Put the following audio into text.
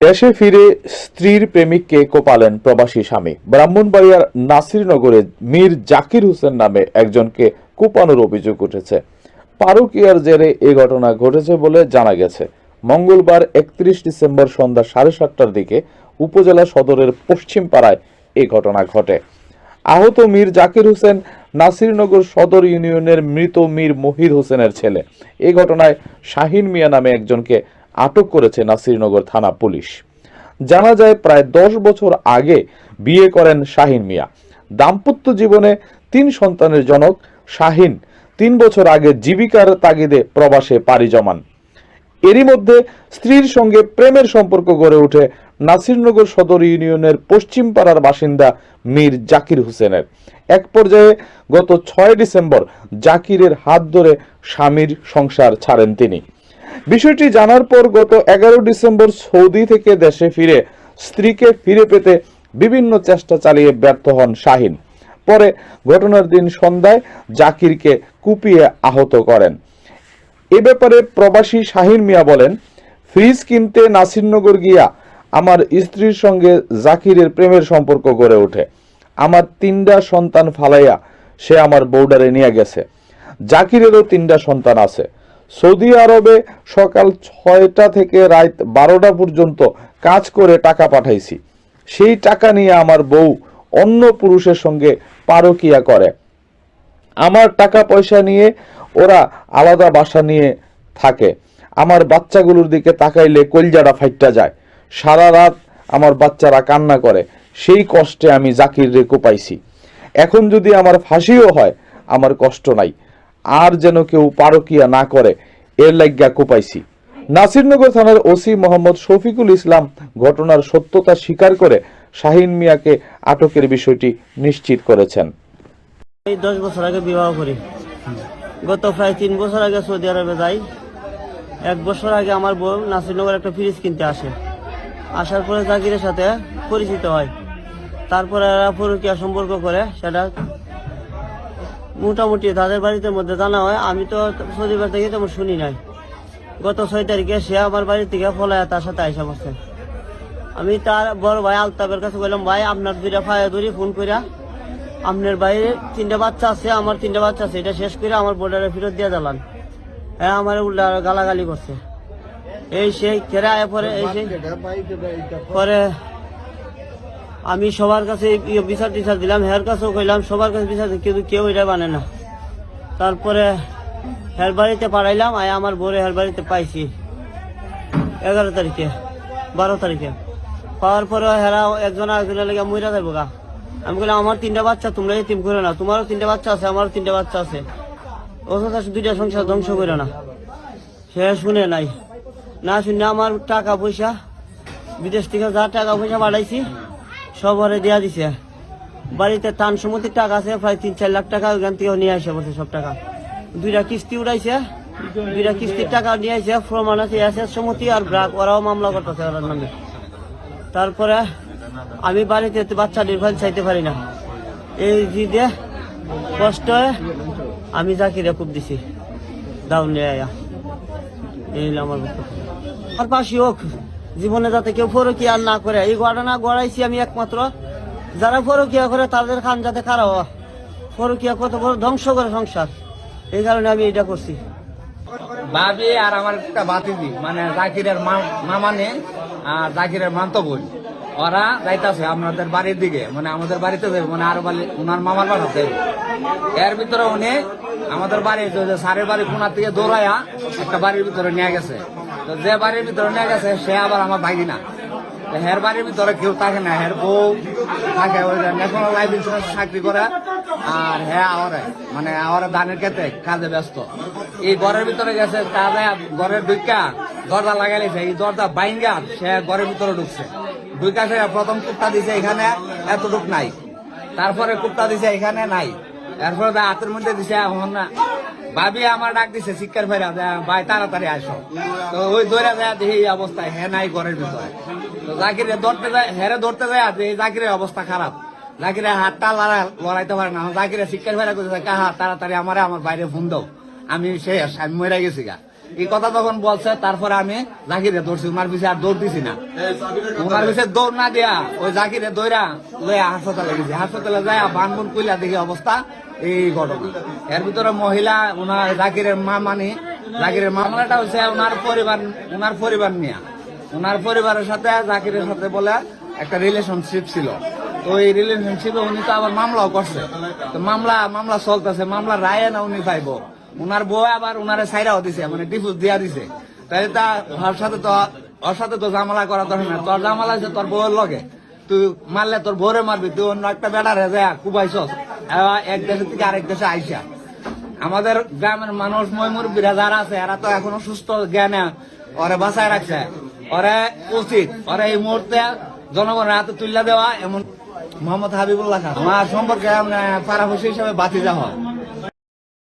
দেশে ফিরে স্ত্রীর প্রেমিককে কোপালেন প্রবাসী স্বামী। ব্রাহ্মণবাড়িয়ার নাসিরনগরে মীর জাকির হোসেন নামে একজনকে কোপানোর অভিযোগ উঠেছে। পারুকিয়ার জেরে এ ঘটনা ঘটেছে বলে জানা গেছে। মঙ্গলবার একত্রিশ ডিসেম্বর সন্ধ্যা সাড়ে সাতটার দিকে উপজেলা সদরের পশ্চিম পাড়ায় এ ঘটনা ঘটে। আহত মীর জাকির হোসেন নাসিরনগর সদর ইউনিয়নের মৃত মীর মহির হোসেনের ছেলে। এ ঘটনায় শাহিন মিয়া নামে একজনকে আটক করেছে নাসিরনগর থানা পুলিশ। জানা যায়, প্রায় দশ বছর আগে বিয়ে করেন শাহিন মিয়া। দাম্পত্য জীবনে তিন সন্তানের জনক শাহিন তিন বছর আগে জীবিকার তাগিদে প্রবাসে পাড়ি জমান। এরই মধ্যে স্ত্রীর সঙ্গে প্রেমের সম্পর্ক গড়ে ওঠে নাসিরনগর সদর ইউনিয়নের পশ্চিম পাড়ার বাসিন্দা মীর জাকির হোসেনের। এক পর্যায়ে গত ছয় ডিসেম্বর জাকিরের হাত ধরে স্বামীর সংসার ছাড়েন তিনি। বিষয়টি জানার পর গত এগারো ডিসেম্বর সৌদি থেকে দেশে ফিরে স্ত্রীকে ফিরে পেতে বিভিন্ন চেষ্টা চালিয়ে ব্যর্থ হন শাহিন। পরে ঘটনার দিন সন্ধ্যায় জাকিরকে কুপিয়ে আহত করেন। এ ব্যাপারে প্রবাসী শাহিন মিয়া বলেন, ফ্রিজ কিনতে নাসিরনগর গিয়া আমার স্ত্রীর সঙ্গে জাকিরের প্রেমের সম্পর্ক গড়ে ওঠে। আমার তিনটা সন্তান ফালাইয়া সে আমার বৌডারে নিয়ে গেছে। জাকিরেরও তিনটা সন্তান আছে। সৌদি আরবে সকাল ছয়টা থেকে রাত বারোটা পর্যন্ত কাজ করে টাকা পাঠাইছি। সেই টাকা নিয়ে আমার বউ অন্য পুরুষের সঙ্গে পারকিয়া করে। আমার টাকা পয়সা নিয়ে ওরা আলাদা বাসা নিয়ে থাকে। আমার বাচ্চাগুলোর দিকে তাকাইলে কলজাটা ফাইটটা যায়। সারা রাত আমার বাচ্চারা কান্না করে। সেই কষ্টে আমি জাকির রে পাইছি। এখন যদি আমার ফাঁসিও হয়, আমার কষ্ট নাই। আর যেন কেউ পারকিয়া না করে। এর লাগিয়া কোপাইছি। নাসিরনগর থানার ওসি মোহাম্মদ শফিকুল ইসলাম ঘটনার সত্যতা স্বীকার করে শাহিন মিয়াকে আটকের বিষয়টি নিশ্চিত করেছেন। এই দশ বছর আগে বিবাহ করি। গত প্রায় তিন বছর আগে সৌদি আরবে যাই। এক বছর আগে আমার বউ নাসিরনগর একটা ফ্রিজ কিনতে আসে। আসার পরে জাকিরের সাথে পরিচিত হয়। তারপরে এরা সম্পর্ক করে, সেটা মোটামুটি তাদের বাড়িতে মধ্যে জানা হয় আমি তো বাড়ি থেকে তেমন শুনি নাই। গত ছয় তারিখে সে আমার বাড়ি থেকে ফলায় তার সাথে আইসা বসছে আমি তার বড় ভাই আলতাফের কাছে বললাম ভাই আপনার দুইটা ফায়া ধরি ফোন কইরা। আপনার বাইরে তিনটা বাচ্চা আছে আমার তিনটা বাচ্চা আছে এটা শেষ করে আমার বোর্ডারে ফেরত দিয়ে দিলাম হ্যাঁ আমার উল্টা গালাগালি করছে। এই সেই আয় পরে এই সেই পরে আমি সবার কাছে ইয়ে বিচার টিচার দিলাম, হের কাছেও কইলাম, সবার কাছে বিচার কিন্তু কেউ এটা মানে না। তারপরে হের বাড়িতে পাঠাইলাম, আয় আমার বোরে হের বাড়িতে পাইছি। এগারো তারিখে, বারো তারিখে। পাওয়ার পরে হেরা একজন আরেকজনের লেগে মইরা যাব গা। আমি বললাম আমার তিনটা বাচ্চা, তোমরা তিন করে না। তোমারও তিনটা বাচ্চা আছে, আমারও তিনটা বাচ্চা আছে। অথচ দুইটা সংসার ধ্বংস করে না। সে শুনে নাই। না শুনে আমার টাকা পয়সা, বিদেশ থেকে যা টাকা পয়সা পাঠাইছি সব ওরে দেওয়া দিছে। বাড়িতে তান সম্মতির টাকা আছে, প্রায় তিন, চার লাখ টাকা ওইখান থেকে নিয়ে আসে বলছে সব টাকা। দুইটা কিস্তি উড়াইছে, দুইটা কিস্তির টাকা নিয়ে আসে, প্রমাণ আছে এস এস সম্মতি আর ব্রাক ওরাও মামলা করতেছে ওরার নামে। তারপরে আমি বাড়িতে বাচ্চা নির্ভর চাইতে পারি না। এই জিদে কষ্ট আমি জাকিরে খুব দিছি। দাও নিয়ে আয়া। এই আমার আর পাশে হোক। জীবনে যাতে কেউ ফরকিয়া না করে, এই ঘটনা গড়াইছি আমি একমাত্র। যারা ফরকিয়া করে, তাদের খান যাতে খারাপ ফরকিয়া কত বড় ধ্বংস করে সংসার। এই কারণে আমি এটা করছি। ভাবি আর আমার একটা বাতিজি মানে জাকিরের মামা নে আর জাকিরের মান্ত বোন। ওরা যাইতাছে আপনাদের বাড়ির দিকে মানে আমাদের বাড়িতে যাবে মানে আর বাড়ি ওনার মামার বাড়াতে এর ভিতরে উনি আমাদের বাড়ি সারের বাড়ি কোনার থেকে দৌড়াইয়া একটা বাড়ির ভিতরে নিয়ে গেছে। যে বাড়ির ভিতরে নিয়ে গেছে, সে আবার আমার ভাই না। হের বাড়ির ভিতরে কেউ থাকে না, হের বউ থাকে, ওই ন্যাশনাল লাইফ ইন্সুরেন্স চাকরি করে, আর হ্যাঁ আওয়ারে মানে আওয়ারে ধানের খেতে কাজে ব্যস্ত। এই ঘরের ভিতরে গেছে, কাজে ঘরের ঢুকা দরজা লাগাইছে এই দরজা বাইঙ্গা সে ঘরের ভিতরে ঢুকছে। ঢুকা সে প্রথম কুত্তা দিছে এখানে, এতটুক নাই। তারপরে কুত্তা দিছে এখানে নাই। এরপরে হাতের মধ্যে দিছে, এখন ভাবি আমার ডাক দিছে, শিক্ষার যে ভাই, তাড়াতাড়ি আসো। তো ওই দৌড়া যায় এই অবস্থায় নাই ঘরের ভিতরে। তো জাকিরে ধরতে যায়, হেরে ধরতে যায় এই অবস্থা খারাপ। জাকিরে হাতটা লড়াই লড়াইতে পারে না। জাকিরে শিক্ষার করতে কাহা তাড়াতাড়ি আমারে আমার বাইরে ফোন দাও। আমি শেষ আমি মরে গেছি গা। এই কথা তখন বলছে, তারপরে আমি জাকিরে দৌড়ছি ওনার পিছিয়ে আর দৌড় দিছি না। ওনার পিছিয়ে দৌড় না দিয়া, ওই জাকিরে দৌড়া লইয়া হাসপাতালে গেছি। হাসপাতালে যায় বানবুন কইলা দেখি অবস্থা এই ঘটনা। এর ভিতরে মহিলা, ওনার জাকিরের মা মানে জাকিরের মামলাটা হচ্ছে ওনার পরিবার ওনার পরিবার নিয়ে। ওনার পরিবারের সাথে, জাকিরের সাথে বলে একটা রিলেশনশিপ ছিল। তো এই রিলেশনশিপে উনি তো আবার মামলাও করছে। তো মামলা মামলা চলতেছে, মামলা রায় না উনি পাইব? উনার বউ আবার উনারে সাইরাও দিছে মানে ডিফুজ দিয়া দিছে। তাই তা ওর সাথে তো, ওর সাথে তো জামালা করা দরকার না তোর জামালা আছে তোর বউয়ের লগে। তুই মারলে তোর বউরে মারবি, তুই অন্য একটা বেড়ারে যায় কুবাইছস। এবার এক দেশের থেকে আরেক দেশে আইসা। আমাদের গ্রামের মানুষ ময়মুরব্বীরা যারা আছে, এরা তো এখনও সুস্থ জ্ঞানে ওরে বাঁচায় রাখছে। ওরে উচিত, ওরে এই মুহূর্তে জনগণের হাতে তুলে দেওয়া, এমন মোহাম্মদ হাবিবুল্লাহ খান। আমার সম্পর্কে পাড়া হিসেবে বাতি যাওয়া হয়